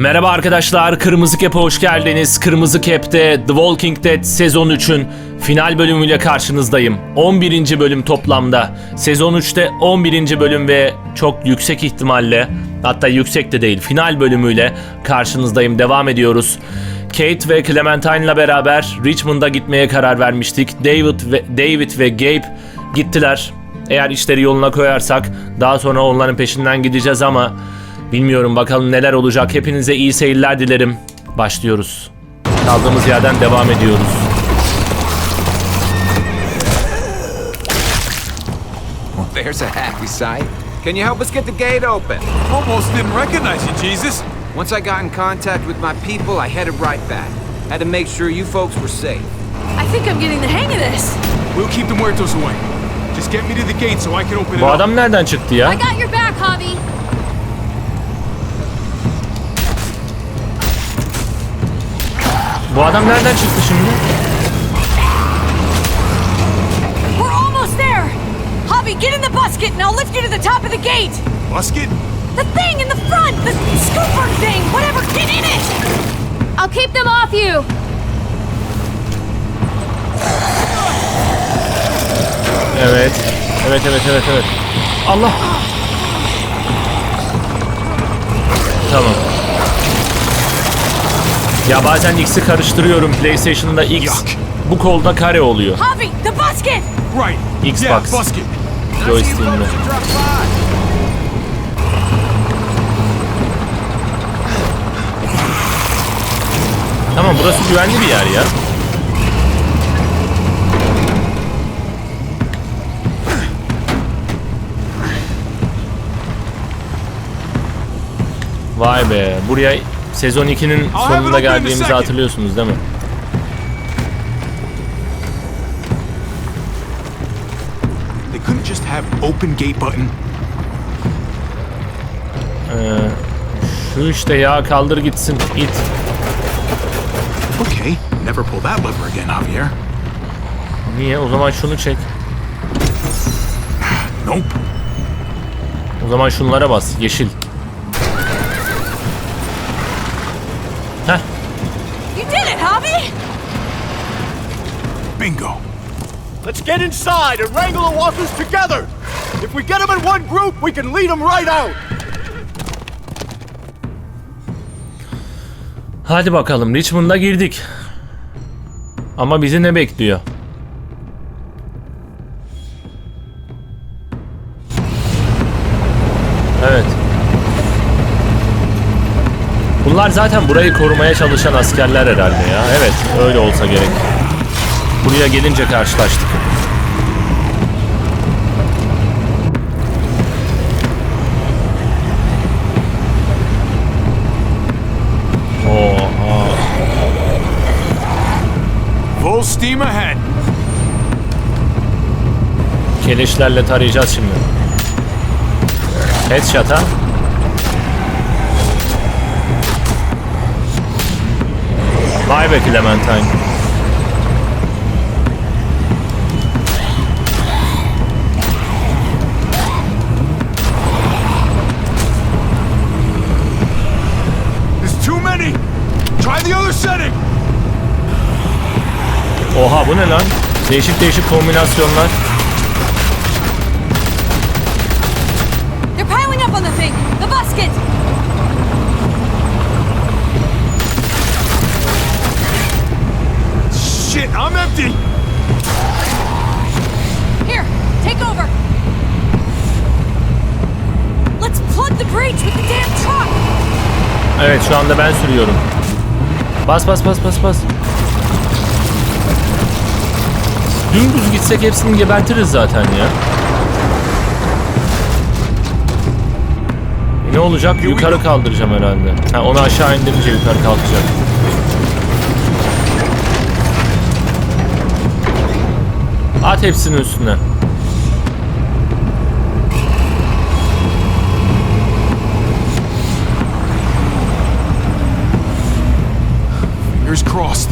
Merhaba arkadaşlar, Kırmızı Cap'e hoş geldiniz. Kırmızı Cap'te The Walking Dead sezon 3'ün final bölümüyle karşınızdayım. 11. bölüm toplamda. Sezon 3'te 11. bölüm ve çok yüksek ihtimalle, hatta yüksek de değil, final bölümüyle karşınızdayım. Devam ediyoruz. Kate ve Clementine'la beraber Richmond'a gitmeye karar vermiştik. David ve David ve Gabe gittiler. Eğer işleri yoluna koyarsak daha sonra onların peşinden gideceğiz ama Bilmiyorum bakalım neler olacak. Hepinize iyi seyirler dilerim. Başlıyoruz. Kaldığımız yerden devam ediyoruz. There's a happy sight. Can you help us get the gate open? Almost didn't recognize you, Jesus. Once I got in contact with my people, I headed right back. Had to make sure you folks were safe. I think I'm getting the hang of this. We'll keep the muertos away. Just get me to the gate so I can open it Bu up. adam nereden çıktı ya? I got your back, Javi. Bu adam nereden çıktı şimdi? We're almost there. Javi, get in the busket and I'll lift you to the top of the gate. Musket? The thing in the front, the scooper thing, whatever, get in it. I'll keep them off you. Evet. Evet evet evet evet. Allah. Tamam. Ya bazen X'i karıştırıyorum. PlayStation'da X Yuck. bu kolda kare oluyor. Javi, the busket. Right. Xbox. Yeah. Drop by. Tamam burası güvenli bir yer ya. Vay be. Buraya sezon 2'nin sonunda geldiğimizi hatırlıyorsunuz değil mi? They couldn't just have open gate button. Şu işte ya kaldır gitsin. it. Okay. Never pull that lever again, Javier. Niye? O zaman şunu çek. Nope. O zaman şunlara bas. Yeşil. Bingo. Let's get inside and wrangle the walkers together. If we get them in one group, we can lead them right out. Hadi bakalım Richmond'a girdik. Ama bizi ne bekliyor? Evet. Bunlar zaten burayı korumaya çalışan askerler herhalde ya. Evet, öyle olsa gerek. Buraya gelince karşılaştık. Oha. Full steam ahead. Keleşlerle tarayacağız şimdi. Headshot ha? Vay be Clementine. Oha bu ne lan? Değişik değişik kombinasyonlar. They're piling up on the thing. The busket. Shit, I'm empty. Here, take over. Let's plug the breach with the damn truck. Evet şu anda ben sürüyorum. Bas bas bas bas bas. Dümdüz gitsek hepsini gebertiriz zaten ya. E ne olacak? Yukarı kaldıracağım herhalde. Ha, onu aşağı indirince yukarı kalkacak. At hepsinin üstüne. Fingers crossed.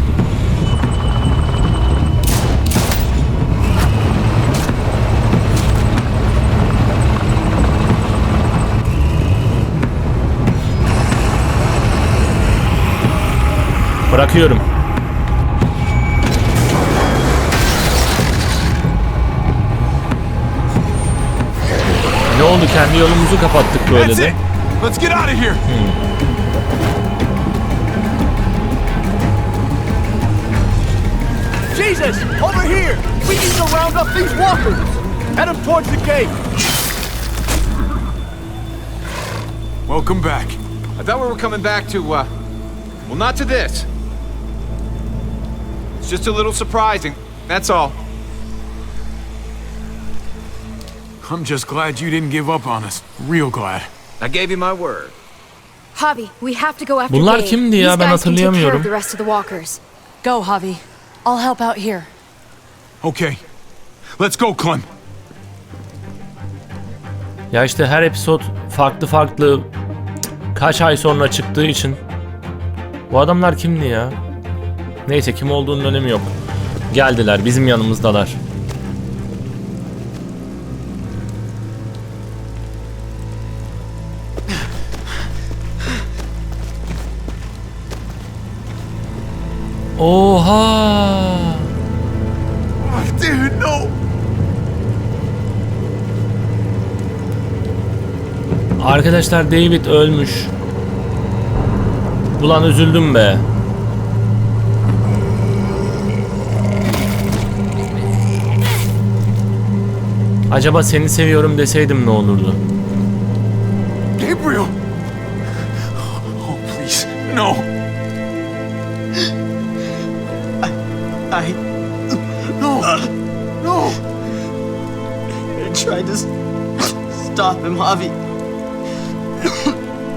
Bırakıyorum. Ne oldu? Kendi yolumuzu kapattık böyle de. it! Jesus! Over here! We need to round up these walkers! Head them towards the gate! Welcome back. I thought we were coming back to, uh, well, not to this. It's just a little surprising, that's all. I'm just glad you didn't give up on us. Real glad. I gave you my word. Javi, we have to go after Bunlar Gabe. kimdi ya? These Ben guys can take care hatırlayamıyorum. of the rest of the walkers. Go, Javi. I'll help out here. Okay. Let's go, Clem. Ya işte her episod farklı farklı kaç ay sonra çıktığı için bu adamlar kimdi ya? Neyse kim olduğunun önemi yok. Geldiler bizim yanımızdalar. Oha! Dude, no! Arkadaşlar David ölmüş. Ulan üzüldüm be. Acaba seni seviyorum deseydim ne olurdu? Gabriel! Him, Javi.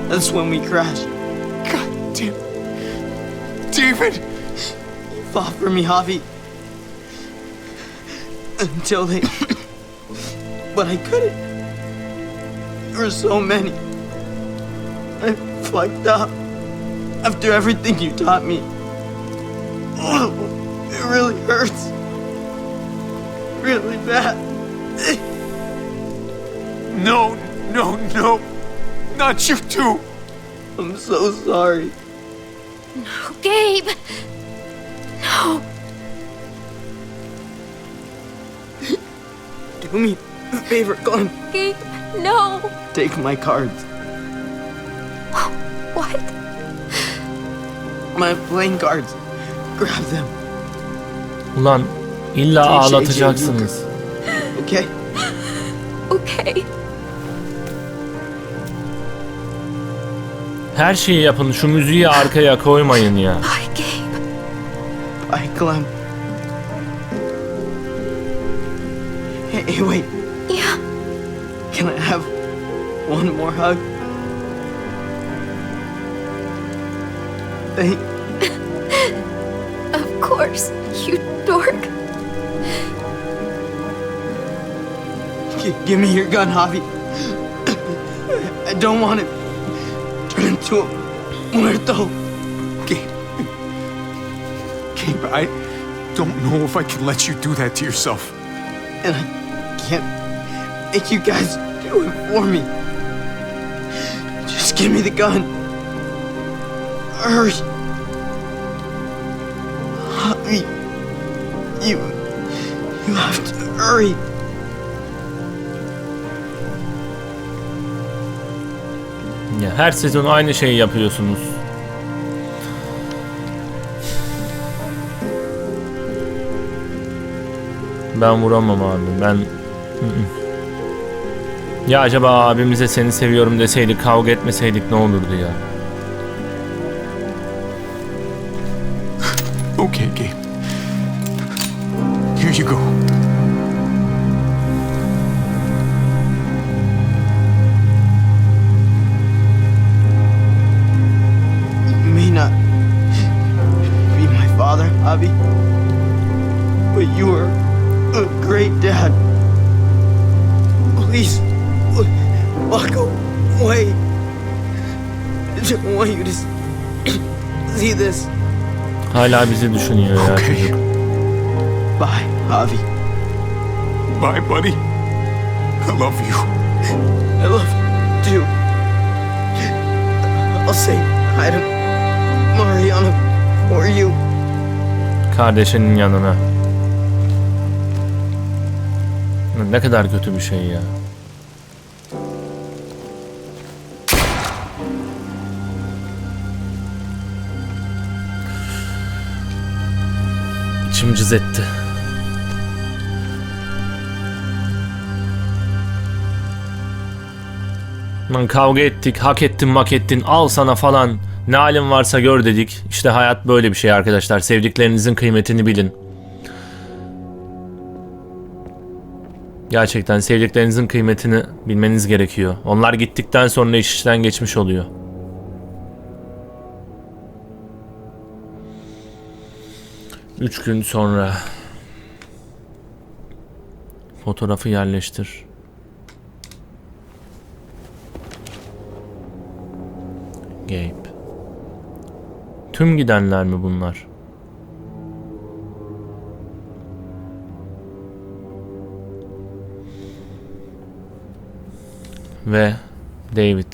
That's when we crashed. God damn. David! He fought for me, Javi. Until they. but I couldn't. There were so many. I fucked up. After everything you taught me. Oh, it really hurts. Really bad. No, no, no! Not you too! I'm so sorry. No, Gabe! No! Do me a favor, Glenn. Gabe, no! Take my cards. What? My playing cards. Grab them, Ulan illa ağlatacaksınız. okay? Okay. Her şeyi yapın şu müziği arkaya koymayın ya. Bye, Gabe. Bye, Clem. Hey, hey, wait. Yeah. Can I have one more hug? Thank Of course, you dork. G- give me your gun, Javi. I don't want it. Turn muerto. Gabe. I don't know if I can let you do that to yourself. And I can't make you guys do it for me. Just give me the gun. Hurry. Javi. You. You have to hurry. Her sezon aynı şeyi yapıyorsunuz. Ben vuramam abi. Ben. Ya acaba abimize seni seviyorum deseydik, kavga etmeseydik ne olurdu ya? Okay, Gabe. Here you go. Hala bizi düşünüyor ya Okay. çocuk. Bye, Javi. Bye, buddy. I love you. I love you too. I'll say hi to Mariana for you. Kardeşinin yanına. Ne kadar kötü bir şey ya. İçim cız etti. Lan kavga ettik, hak ettin, hak ettin, al sana falan. Ne halin varsa gör dedik. İşte hayat böyle bir şey arkadaşlar. Sevdiklerinizin kıymetini bilin. Gerçekten sevdiklerinizin kıymetini bilmeniz gerekiyor. Onlar gittikten sonra iş işten geçmiş oluyor. Üç gün sonra fotoğrafı yerleştir. Gabe. Tüm gidenler mi bunlar? Ve David.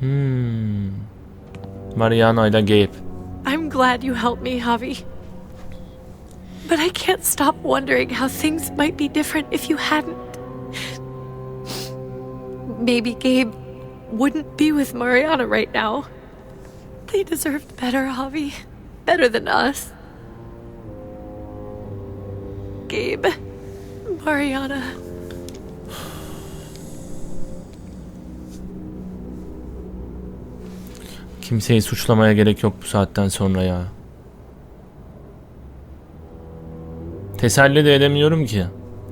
Hmm. Mariana ile Gabe. I'm glad you helped me, Javi. But I can't stop wondering how things might be different if you hadn't. Maybe Gabe wouldn't be with Mariana right now. They deserved better, Javi. Better than us. Gabe. Mariana. Kimseyi suçlamaya gerek yok bu saatten sonra ya. Teselli de edemiyorum ki.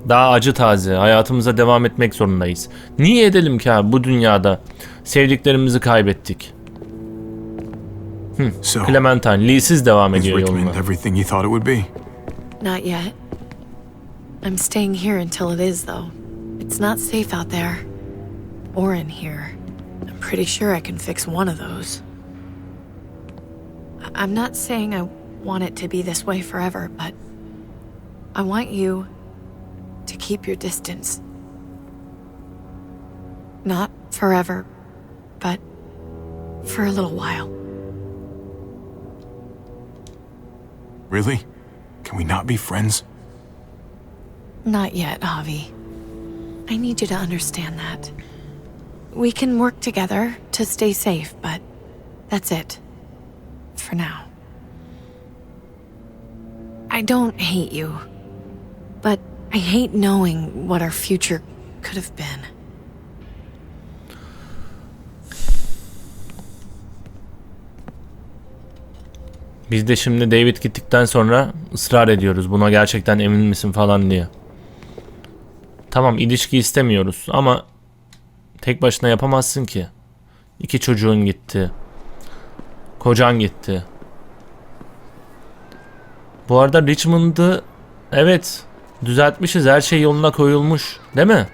Daha acı taze. Hayatımıza devam etmek zorundayız. Niye edelim ki abi bu dünyada? Sevdiklerimizi kaybettik. So, Clementine, Lee'siz devam ediyor yoluna. Everything you thought it would be? Not yet. I'm staying here until it is, though. It's not safe out there. Or in here. I'm pretty sure I can fix one of those. I'm not saying I want it to be this way forever, but I want you to keep your distance. Not forever, but for a little while. Really? Can we not be friends? Not yet, Javi. I need you to understand that. We can work together to stay safe, but that's it. For now. I don't hate you, but I hate knowing what our future could have been. Biz de şimdi David gittikten sonra ısrar ediyoruz. Buna gerçekten emin misin falan diye. Tamam ilişki istemiyoruz ama tek başına yapamazsın ki. İki çocuğun gitti. Kocan gitti. Bu arada Richmond'ı evet düzeltmişiz. Her şey yoluna koyulmuş. Değil mi?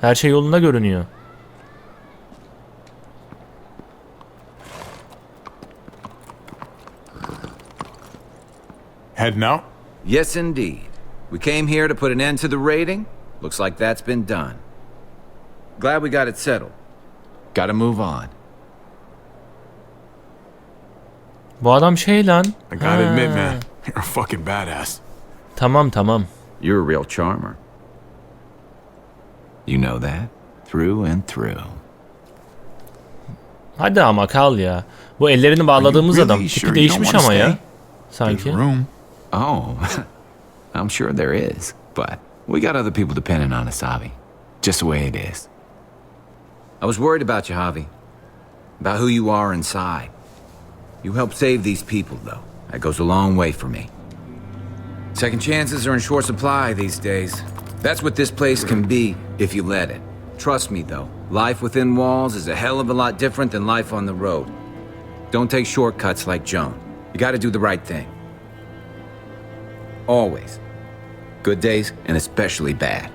Her şey yolunda görünüyor. Heading out? Yes, indeed. We came here to put an end to the raiding. Looks like that's been done. Glad we got it settled. Gotta move on. Bu adam şey lan. I gotta admit, Ha. man, you're a fucking badass. Tamam tamam. You're a real charmer. You know that? Through and through. Hadi ama kal ya. Bu ellerini bağladığımız really adam tipi sure you değişmiş don't wanna ama ya. stay? Sanki. There's room. Oh, I'm sure there is, but we got other people depending on us, Avi. Just the way it is. I was worried about you, Javi. About who you are inside. You helped save these people, though. That goes a long way for me. Second chances are in short supply these days. That's what this place can be if you let it. Trust me, though, life within walls is a hell of a lot different than life on the road. Don't take shortcuts like Joan. You gotta do the right thing. Always. Good days, and especially bad.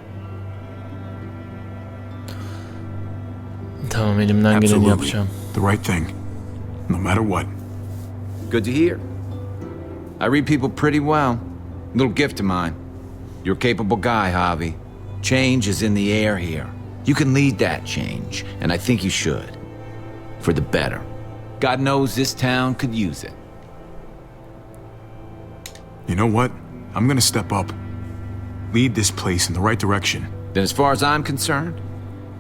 Tamam elimden geleni Absolutely. yapacağım. The right thing. No matter what. Good to hear. I read people pretty well. Little gift of mine. You're a capable guy, Javi. Change is in the air here. You can lead that change, and I think you should. for the better. God knows this town could use it. You know what? I'm gonna step up. Lead this place in the right direction. Then, as far as I'm concerned,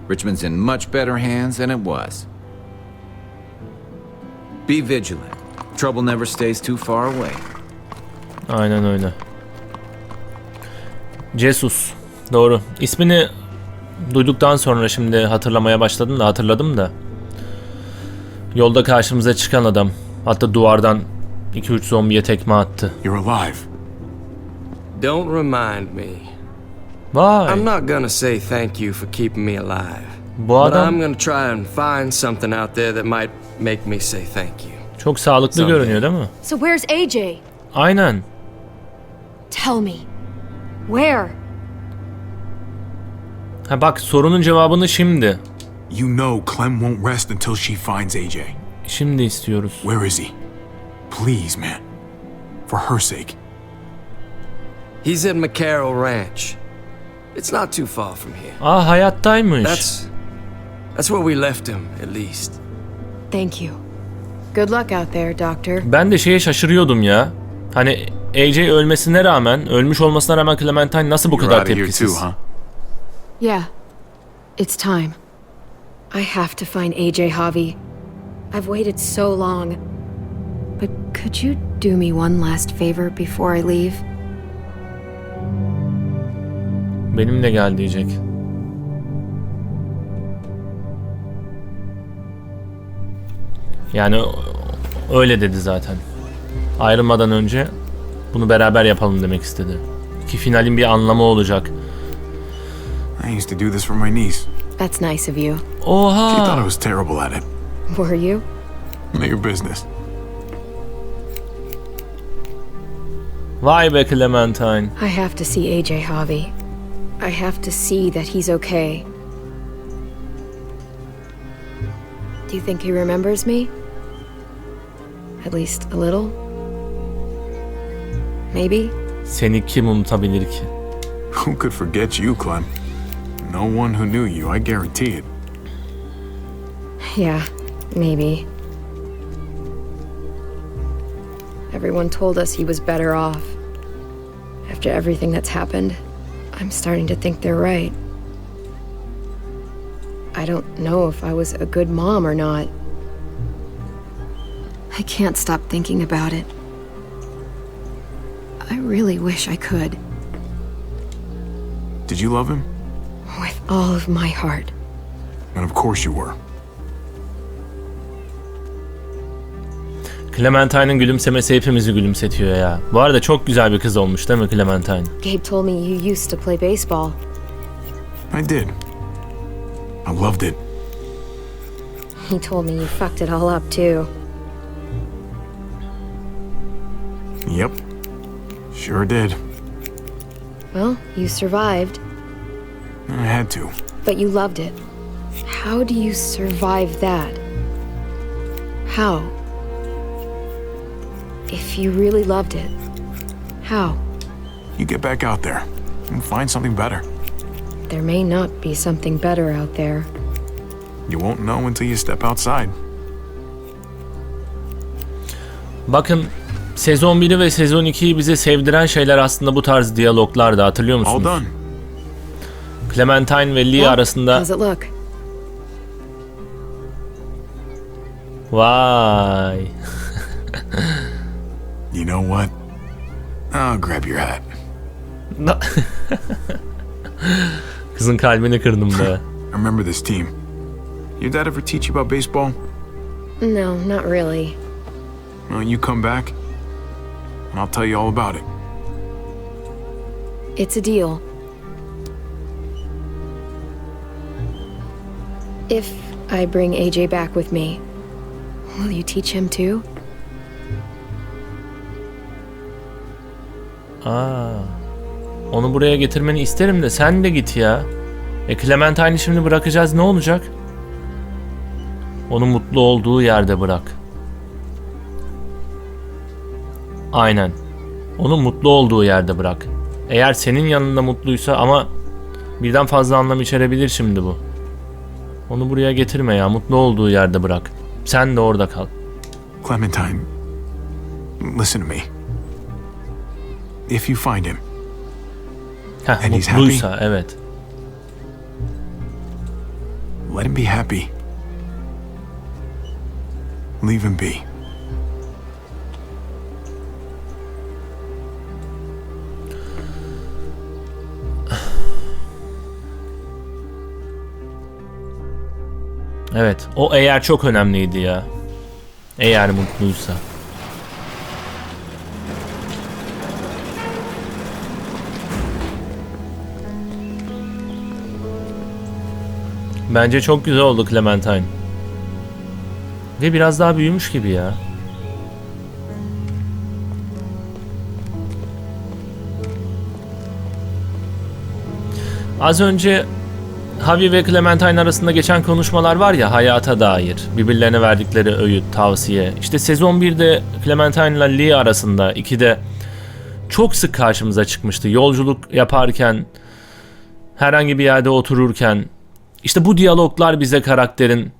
Richmond's in much better hands than it was. Be vigilant. Trouble never stays too far away. Aynen öyle. Jesus. Doğru. İsmini duyduktan sonra şimdi hatırlamaya başladım da hatırladım da. Yolda karşımıza çıkan adam. Hatta duvardan 2-3 zombiye tekme attı. You're alive. Don't remind me. Vay. I'm not gonna say thank you for keeping me alive. Bu But I'm adam gonna try and find something out there that might make me say thank you. Çok sağlıklı Someday. görünüyor değil mi? So where's AJ? Aynen. Tell me. Where? Ha bak sorunun cevabını şimdi. You know Clem won't rest until she finds AJ. Şimdi istiyoruz. Where is he? Please, man. For her sake. He's at McCarroll Ranch. It's not too far from here. Aa hayattaymış. That's that's where we left him, at least. Thank you. Good luck out there, Doctor. Ben de şeye şaşırıyordum ya. Hani AJ ölmesine rağmen, ölmüş olmasına rağmen Clementine nasıl bu You're kadar tepkisiz? huh? Yeah. It's time. I have to find AJ Javi. I've waited so long. But could you do me one last favor before I leave? Benimle gel diyecek. Yani öyle dedi zaten. Ayrılmadan önce bunu beraber yapalım demek istedi. Ki finalin bir anlamı olacak. I used to do this for my niece. That's nice of you. She thought I Oha! was terrible at it. Were you? None of your business. Vay be Clementine. I have to see AJ Javi. I have to see that he's okay. Do you think he remembers me? At least a little? Maybe? Seni kim unutabilir ki? Who could forget you, Clem? No one who knew you, I guarantee it. Yeah, maybe. Everyone told us he was better off. After everything that's happened, I'm starting to think they're right. I don't know if I was a good mom or not. I can't stop thinking about it. I really wish I could, Did you love him? with all of my heart. And of course you were. Clementine'ın gülümsemesi hepimizi gülümsetiyor ya. Bu arada çok güzel bir kız olmuş değil mi Clementine? Gabe told me you used to play baseball. I did. I loved it. He told me you fucked it all up too. Yep. Sure did. Well, you survived, I had to. but you loved it. How do you survive that? How? If you really loved it, how? You get back out there and find something better. There may not be something better out there. You won't know until you step outside. Bakın sezon 1'i ve sezon 2'yi bize sevdiren şeyler aslında bu tarz diyaloglardı hatırlıyor All musunuz? done. Clementine ve Lee arasında How's it look? vay You know what? I'll grab your hat. kızın kalbini kırdım be. I remember this team. Your dad ever teach you about baseball? No, not really. Well, you come back, and I'll tell you all about it. It's a deal. If I bring AJ back with me, will you teach him too? Aa, onu buraya getirmeni isterim de sen de git ya. E Clementine'i şimdi bırakacağız ne olacak? Onu mutlu olduğu yerde bırak. Aynen. Onu mutlu olduğu yerde bırak. Eğer senin yanında mutluysa ama birden fazla anlam içerebilir şimdi bu. Onu buraya getirme ya. Mutlu olduğu yerde bırak. Sen de orada kal. Clementine, listen to me. If you find him, Heh, And he's mutluysa evet. let him be happy. Leave him be. Evet. O eğer çok önemliydi ya. Eğer mutluysa. Bence çok güzel oldu Clementine. Ve biraz daha büyümüş gibi ya. Az önce Javi ve Clementine arasında geçen konuşmalar var ya hayata dair. Birbirlerine verdikleri öğüt, tavsiye. İşte sezon 1'de Clementine ile Lee arasında 2'de çok sık karşımıza çıkmıştı. Yolculuk yaparken, herhangi bir yerde otururken. İşte bu diyaloglar bize karakterin,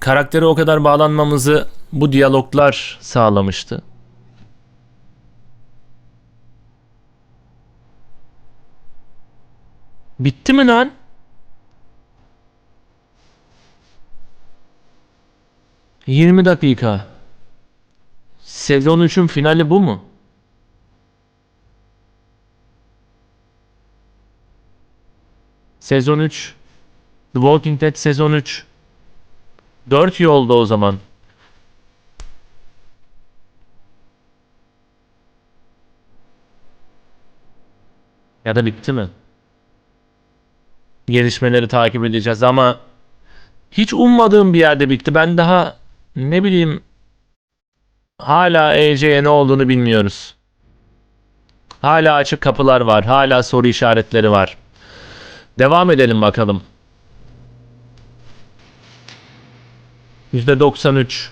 karaktere o kadar bağlanmamızı bu diyaloglar sağlamıştı. Bitti mi lan? Yirmi dakika. Sezon 3'ün finali bu mu? Sezon 3. The Walking Dead sezon 3. 4 yolda o zaman. Ya da bitti mi? Gelişmeleri takip edeceğiz ama hiç ummadığım bir yerde bitti. Ben daha ne bileyim hala EC'ye ne olduğunu bilmiyoruz. Hala açık kapılar var. Hala soru işaretleri var. Devam edelim bakalım. %93.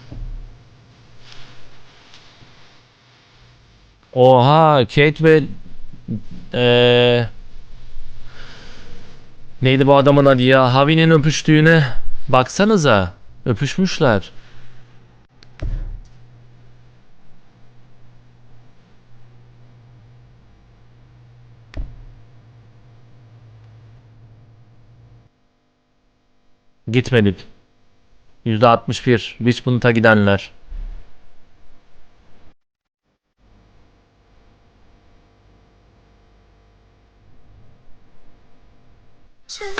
Oha Kate ve eee neydi bu adamın adı ya? Havi'nin öpüştüğüne baksanıza. Öpüşmüşler. Gitmedik. %61. Richmond'a gidenler.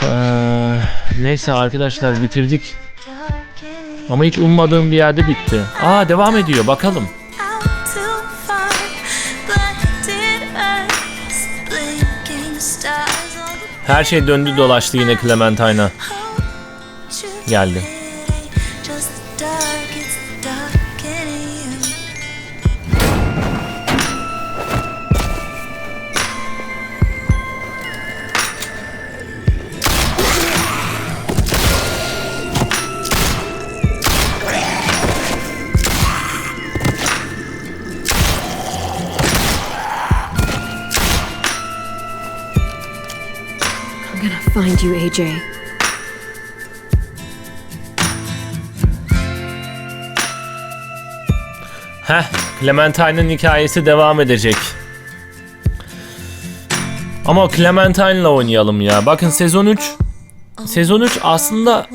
Ee, neyse arkadaşlar bitirdik. Ama hiç ummadığım bir yerde bitti. Aa devam ediyor bakalım. Her şey döndü dolaştı yine Clementine'a. Geldi. I'm gonna find you, AJ. Heh, Clementine'ın hikayesi devam edecek. Ama Clementine'la oynayalım ya. Bakın sezon 3 Sezon 3 aslında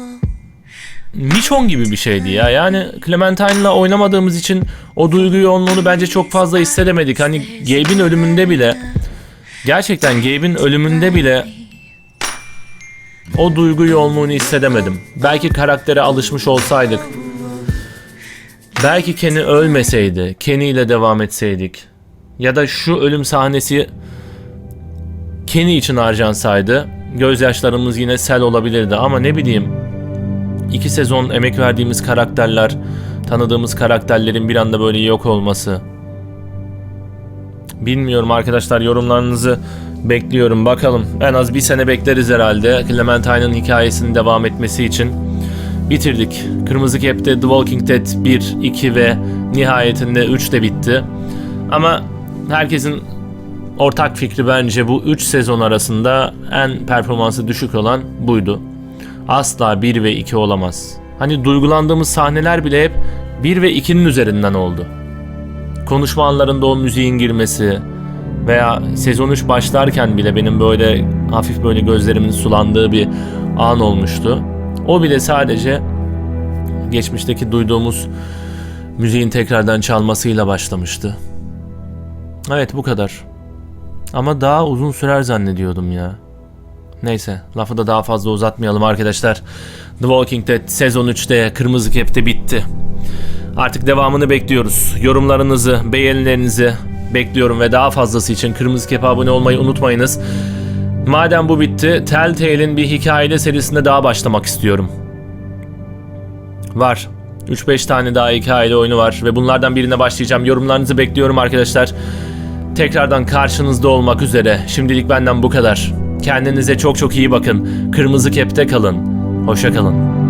Michonne gibi bir şeydi ya. Yani Clementine'la oynamadığımız için o duygu yoğunluğunu bence çok fazla hissedemedik. Hani Gabe'in ölümünde bile gerçekten Gabe'in ölümünde bile o duygu yoğunluğunu hissedemedim. Belki karaktere alışmış olsaydık Belki Kenny ölmeseydi, Kenny ile devam etseydik. Ya da şu ölüm sahnesi Kenny için harcansaydı gözyaşlarımız yine sel olabilirdi ama ne bileyim iki sezon emek verdiğimiz karakterler, tanıdığımız karakterlerin bir anda böyle yok olması. Bilmiyorum arkadaşlar yorumlarınızı bekliyorum bakalım. En az bir sene bekleriz herhalde Clementine'ın hikayesinin devam etmesi için bitirdik. Kırmızı Kep'te The Walking Dead 1, 2 ve nihayetinde 3 de bitti. Ama herkesin ortak fikri bence bu 3 sezon arasında en performansı düşük olan buydu. Asla 1 ve 2 olamaz. Hani duygulandığımız sahneler bile hep 1 ve 2'nin üzerinden oldu. Konuşma anlarında o müziğin girmesi veya sezon 3 başlarken bile benim böyle hafif böyle gözlerimin sulandığı bir an olmuştu. O bile sadece geçmişteki duyduğumuz müziğin tekrardan çalmasıyla başlamıştı. Evet bu kadar. Ama daha uzun sürer zannediyordum ya. Neyse lafı da daha fazla uzatmayalım arkadaşlar. The Walking Dead sezon 3'te Kırmızı Kep'te bitti. Artık devamını bekliyoruz. Yorumlarınızı, beğenilerinizi bekliyorum ve daha fazlası için Kırmızı Kep'e abone olmayı unutmayınız. Madem bu bitti, Telltale'in bir hikayeli serisinde daha başlamak istiyorum. Var. 3-5 tane daha hikayeli oyunu var ve bunlardan birine başlayacağım. Yorumlarınızı bekliyorum arkadaşlar. Tekrardan karşınızda olmak üzere. Şimdilik benden bu kadar. Kendinize çok çok iyi bakın. Kırmızı kepte kalın. Hoşça kalın.